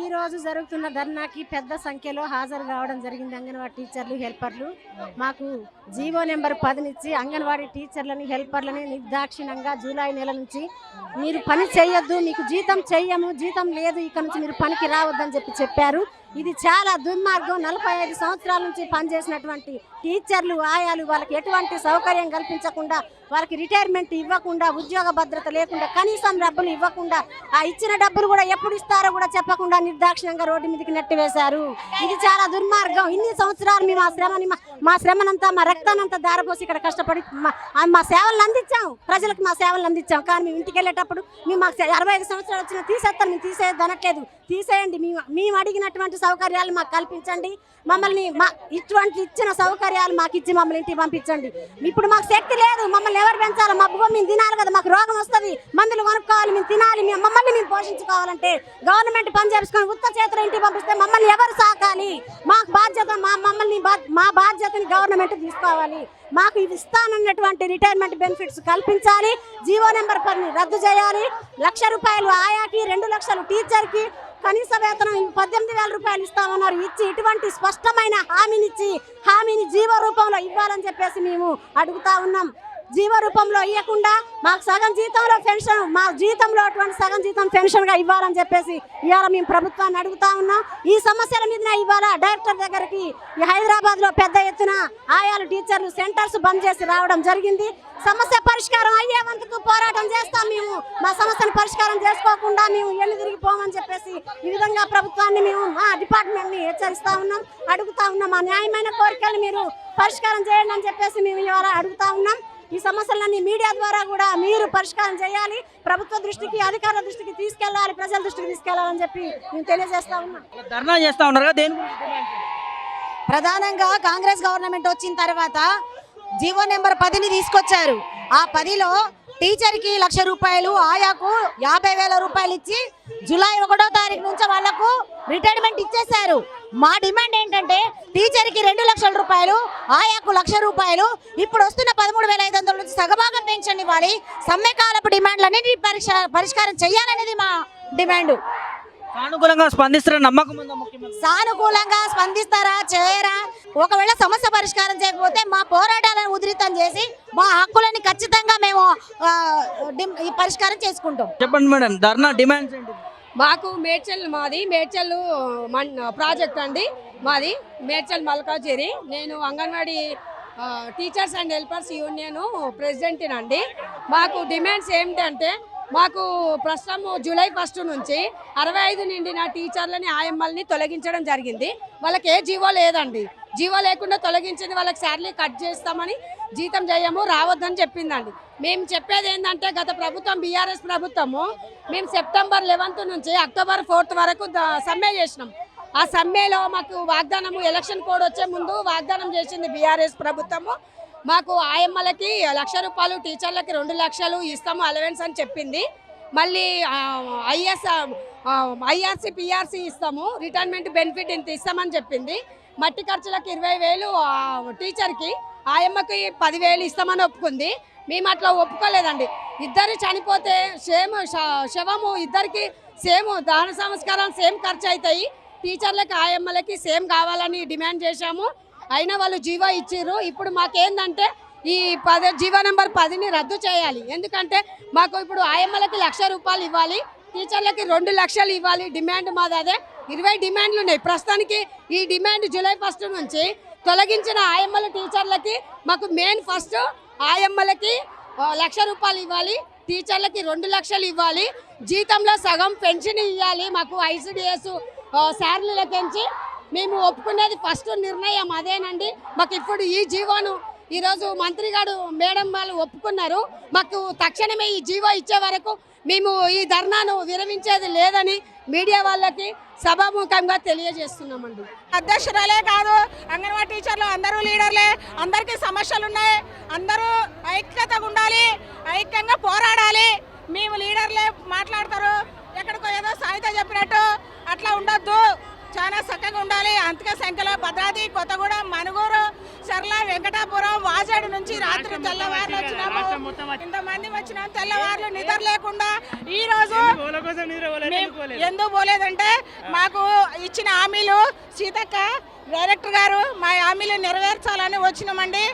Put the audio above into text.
ఈ రోజు జరుగుతున్న ధర్నాకి పెద్ద సంఖ్యలో హాజరు కావడం జరిగింది. అంగన్వాడీ టీచర్లు హెల్పర్లు. మాకు జీవో నెంబర్ పదినిచ్చి అంగన్వాడీ టీచర్లని హెల్పర్లని నిర్దాక్షిణంగా జూలై నెల నుంచి మీరు పని చేయొద్దు మీకు జీతం చెయ్యము జీతం లేదు ఇక నుంచి మీరు పనికి రావద్దని చెప్పి చెప్పారు. ఇది చాలా దుర్మార్గం. నలభై ఐదు సంవత్సరాల నుంచి పనిచేసినటువంటి టీచర్లు ఆయాలు వాళ్ళకి ఎటువంటి సౌకర్యం కల్పించకుండా వాళ్ళకి రిటైర్మెంట్ ఇవ్వకుండా ఉద్యోగ భద్రత లేకుండా కనీసం డబ్బులు ఇవ్వకుండా ఆ ఇచ్చిన డబ్బులు కూడా ఎప్పుడు ఇస్తారో కూడా చెప్పకుండా నిర్దాక్షిణంగా రోడ్డు మీదకి నెట్టివేశారు ఇది చాలా దుర్మార్గం. ఇన్ని సంవత్సరాలు మేము ఆ శ్రమని మా- శ్రమనంతా మా రక్తానంతా దారపోసి ఇక్కడ కష్టపడి మా- మా సేవలను అందించాం. ప్రజలకు మా సేవలను అందించాం. కానీ మేము ఇంటికి వెళ్ళేటప్పుడు మేము మాకు అరవై ఐదు సంవత్సరాలు వచ్చిన తీసేస్తాం మేము తీసేయద్దు అనట్లేదు తీసేయండి. మేము మేము అడిగినటువంటి సౌకర్యాలు మాకు కల్పించండి. మమ్మల్ని మా ఇటువంటి ఇచ్చిన సౌకర్యాలు మాకు ఇచ్చి మమ్మల్ని ఇంటికి పంపించండి. ఇప్పుడు మాకు శక్తి లేదు. మమ్మల్ని ఎవరు పెంచాలి మా భూమి మేము తినాలి కదా. మాకు రోగం వస్తుంది. మందులు కొనుక్కోవాలి మేము తినాలి. మేము మమ్మల్ని మేము పోషించుకోవాలంటే గవర్నమెంట్ పని చేసుకొని ఉత్త చేతులు ఇంటికి పంపిస్తే మమ్మల్ని ఎవరు సాకాలి? మాకు బాధ్యత మా మమ్మల్ని మా బాధ్యతని గవర్నమెంట్ తీసుకోవాలి. మాకు ఇది ఇస్తానన్నటువంటి రిటైర్మెంట్ బెనిఫిట్స్ కల్పించాలి. జీవో నెంబర్ పని రద్దు చేయాలి. లక్ష రూపాయలు ఆయాకి రెండు లక్షలు టీచర్కి కనీస వేతనం పద్దెనిమిది వేల రూపాయలు ఇస్తామన్నారు. ఇచ్చి ఇటువంటి స్పష్టమైన హామీనిచ్చి హామీని జీవ రూపంలో ఇవ్వాలని చెప్పేసి మేము అడుగుతా ఉన్నాం. జీవ రూపంలో ఇవ్వకుండా మాకు సగం జీతంలో పెన్షన్ మా జీతంలో అటువంటి సగం జీతం పెన్షన్గా ఇవ్వాలని చెప్పేసి ఇవాళ మేము ప్రభుత్వాన్ని అడుగుతా ఉన్నాం. ఈ సమస్యల మీదనే ఇవాళ డైరెక్టర్ దగ్గరికి హైదరాబాద్లో పెద్ద ఎత్తున ఆయాలు టీచర్లు సెంటర్స్ బంద్ చేసి రావడం జరిగింది. సమస్య పరిష్కారం అయ్యే వంతుకు పోరాటం చేస్తాం మేము. మా సమస్యను పరిష్కారం చేసుకోకుండా మేము ఎన్ని తిరిగిపోమని చెప్పేసి ఈ విధంగా ప్రభుత్వాన్ని మేము మా డిపార్ట్మెంట్ని హెచ్చరిస్తా ఉన్నాం. అడుగుతా ఉన్నాం. మా న్యాయమైన కోరికలు మీరు పరిష్కారం చేయండి అని చెప్పేసి మేము ఇవాళ అడుగుతా ఉన్నాం. సమస్యలన్నీ మీడియా ద్వారా కూడా మీరు పరిష్కారం చేయాలి. ప్రభుత్వ దృష్టికి అధికారుల దృష్టికి తీసుకెళ్ళాలి ప్రజల దృష్టికి తీసుకెళ్ళాలని చెప్పి మేము తెలియజేస్తా ఉన్నాం. ధర్నా చేస్తా ఉన్నారు? ప్రధానంగా కాంగ్రెస్ గవర్నమెంట్ వచ్చిన తర్వాత జీవో నెంబర్ పదిని తీసుకొచ్చారు. ఆ పదిలో టీచర్కి లక్ష రూపాయలు ఆయాకు యాభై వేల రూపాయలు ఇచ్చి జూలై ఒకటో తారీఖు నుంచి వాళ్ళకు రిటైర్మెంట్ ఇచ్చేశారు. మా డిమాండ్ ఏంటంటే టీచర్కి రెండు లక్షల రూపాయలు ఆయాకు లక్ష రూపాయలు ఇప్పుడు వస్తున్న పదమూడు వేల ఐదు వందల నుంచి సగభాగం పెన్షన్ ఇవ్వాలి. సమ్మెకాలపు డిమాండ్లన్నిటి పరిష్కారం పరిష్కారం చేయాలనేది మా డిమాండ్. సానుకూలంగా స్పందిస్తారని నమ్మకం సానుకూలంగా స్పందిస్తారా? చేయరా? ఒకవేళ సమస్య పరిష్కారం చేయకపోతే మా పోరాటాలను ఉధృతం చేసి మా హక్కులని ఖచ్చితంగా మేము పరిష్కారం చేసుకుంటాం. చెప్పండి మేడం ధర్నా డిమాండ్స్ ఏంటి? మాకు మేడ్చల్ మాది మేడ్చల్ మన్ ప్రాజెక్ట్ అండి మాది మేడ్చల్ మల్కాజేరి. నేను Anganwadi teachers and helpers union ప్రెసిడెంట్నండి మాకు డిమాండ్స్ ఏమిటంటే మాకు ప్రస్తుతం జూలై ఫస్ట్ నుంచి అరవై ఐదు నిండిన టీచర్లని ఆయమ్మల్ని తొలగించడం జరిగింది. వాళ్ళకి ఏ జీవో లేదండి. జీవో లేకుండా తొలగించింది వాళ్ళకి శాలరీ కట్ చేస్తామని జీతం చేయము రావద్దని చెప్పిందండి. మేము చెప్పేది ఏంటంటే గత ప్రభుత్వం బీఆర్ఎస్ ప్రభుత్వము మేము సెప్టెంబర్ లెవెన్త్ నుంచి అక్టోబర్ ఫోర్త్ వరకు సమ్మె చేసినాం. ఆ సమ్మెలో మాకు వాగ్దానము ఎలక్షన్ కోడ్ వచ్చే ముందు వాగ్దానం చేసింది బీఆర్ఎస్ ప్రభుత్వము. మాకు ఆయమ్మలకి లక్ష రూపాయలు టీచర్లకి రెండు లక్షలు ఇస్తాము అలవెన్స్ అని చెప్పింది. మళ్ళీ ఐఎస్ ఐఆర్సీ పిఆర్సీ ఇస్తాము రిటైర్మెంట్ బెనిఫిట్ ఇంత ఇస్తామని చెప్పింది. మట్టి ఖర్చులకు ఇరవై వేలు టీచర్కి ఆయమ్మకి పదివేలు ఇస్తామని ఒప్పుకుంది. మేము అట్లా ఒప్పుకోలేదండి. ఇద్దరు చనిపోతే సేమ్ శ- శవము ఇద్దరికి సేమ్ దాన సంస్కారం సేమ్ ఖర్చు అవుతాయి టీచర్లకి ఆయమ్మలకి సేమ్ కావాలని డిమాండ్ చేశాము. అయినా వాళ్ళు జీవో ఇచ్చిర్రు. ఇప్పుడు మాకేందంటే ఈ పది జీవో నెంబర్ పదిని రద్దు చేయాలి. ఎందుకంటే మాకు ఇప్పుడు ఆయమ్మలకి లక్ష రూపాయలు ఇవ్వాలి. టీచర్లకి రెండు లక్షలు ఇవ్వాలి. డిమాండ్ మాది అదే. ఇరవై డిమాండ్లు ఉన్నాయి. ప్రస్తుతానికి ఈ డిమాండ్ జూలై ఫస్ట్ నుంచి తొలగించిన ఆయమ్మల టీచర్లకి మాకు మెయిన్ ఫస్ట్ ఆయమ్మలకి లక్ష రూపాయలు ఇవ్వాలి టీచర్లకి రెండు లక్షలు ఇవ్వాలి జీతంలో సగం పెన్షన్ ఇవ్వాలి మాకు ఐసిడిఎస్ శాలరీలకించి మేము ఒప్పుకునేది ఫస్ట్ నిర్ణయం అదేనండి. మాకు ఇప్పుడు ఈ జీవోను ఈరోజు మంత్రి గారు మేడం వాళ్ళు ఒప్పుకున్నారు. మాకు తక్షణమే ఈ జీవో ఇచ్చే వరకు మేము ఈ ధర్నాను విరమించేది లేదని మీడియా వాళ్ళకి సభాముఖంగా తెలియజేస్తున్నామండి. అధ్యక్షురాలే కాదు అంగన్వాడీ టీచర్లు అందరూ లీడర్లే అందరికీ సమస్యలు ఉన్నాయి అందరూ ఐక్యతగా ఉండాలి ఐక్యంగా పోరాడాలి. మేము లీడర్లే మాట్లాడతారు. ఎక్కడికో ఏదో సాయిత చెప్పినట్టు అట్లా ఉండొద్దు. చాలా చక్కగా ఉండాలి. అంతక సంఖ్యలో భద్రాద్రి కొత్తగూడెం మనుగూరు చర్ల వెంకటాపురం వాజాడు నుంచి రాత్రి తెల్లవారులు వచ్చినాము. ఇంతమంది వచ్చినాం తెల్లవారులు నిద్ర లేకుండా ఈ రోజు ఎందుకు పోలేదంటే మాకు ఇచ్చిన హామీలు సీతక్క డైరెక్టర్ గారు మా హామీలు నెరవేర్చాలని వచ్చినామండి.